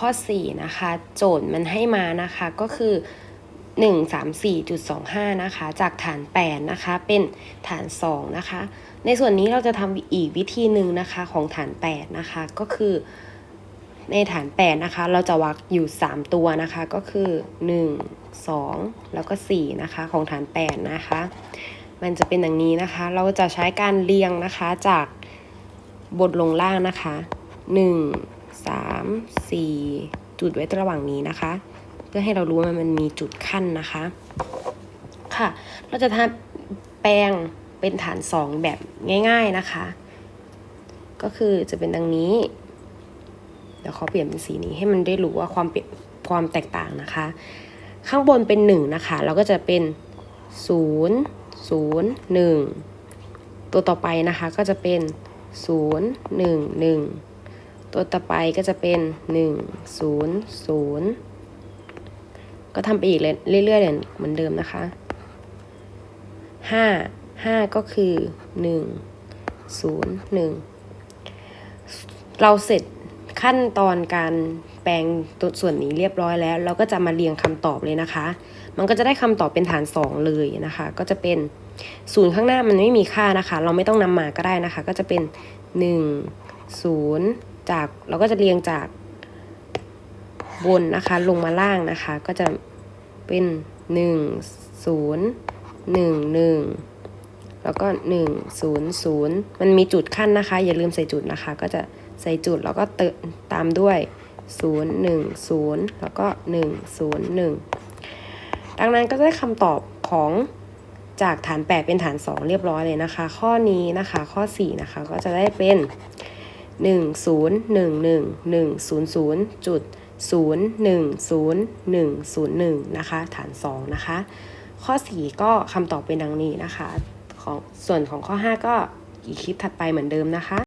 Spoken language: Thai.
ข้อ 4 นะคะ โจทย์มันให้มานะคะก็คือ 134.25 นะคะ จากฐาน 8 นะคะ เป็นฐาน 2 นะคะ ในส่วนนี้เราจะทำอีกวิธีหนึ่งนะคะของฐาน 8 นะคะ ก็คือในฐาน 8 นะคะ เราจะวักอยู่ 3 ตัวนะคะ ก็คือ 1 2 แล้วก็ 4 นะคะ ของฐาน 8 นะคะ มันจะเป็นอย่างนี้นะคะ เราจะใช้การเรียงนะคะจากบนลงล่างนะคะ 1 3 4 จุดไว้ระหว่างนี้นะคะ เพื่อให้เรารู้ว่ามันมีจุดขั้นนะคะ ค่ะ เราจะทำแปลงเป็นฐาน 2 แบบง่าย ๆนะคะ ก็คือจะเป็นดังนี้ เดี๋ยวเขอเปลี่ยนเป็นสีนี้ให้มันได้รู้ว่าความเปลี่ยนความแตกต่างนะคะ ข้างบนเป็น 1 นะคะ เราก็จะเป็น 0 0 1 ตัวต่อไปนะคะก็จะเป็น 0 1 1 ตัวต่อไปก็จะเป็น 1 0 0 ก็ทำไปอีกเรื่อยๆเหมือนเดิมนะคะ 5 5 ก็คือ 1 0 1 เราเสร็จขั้นตอนการแปลงตัวส่วนนี้เรียบร้อยแล้ว เราก็จะมาเรียงคำตอบเลยนะคะ มันก็จะได้คำตอบเป็นฐาน 2 เลยนะคะ ก็จะเป็นศูนย์ข้างหน้ามันไม่มีค่านะคะ เราไม่ต้องนำมาก็ได้นะคะ ก็จะเป็น 1 0 จากเราก็จะเรียงจากบนนะคะลงมาล่างนะคะ ก็จะเป็น1 0 1 1แล้วก็1 0 0มันมีจุดขั้นนะคะ อย่าลืมใส่จุดนะคะ ก็จะใส่จุดแล้วก็เติมตามด้วย0 1 0แล้วก็1 0 1ดังนั้นก็ได้คำตอบของจากฐาน 8 เป็นฐาน 2 เรียบร้อยเลยนะคะ ข้อนี้นะคะข้อ 4 นะคะก็จะได้เป็น 1 0 1 1 1 0 0จุด0 1 0 1 0 1 นะคะ ฐาน 2 นะคะ ข้อ 4 ก็คำตอบเป็นดังนี้นะคะ ของส่วนของข้อ 5 ก็อีกคลิปถัดไปเหมือนเดิมนะคะ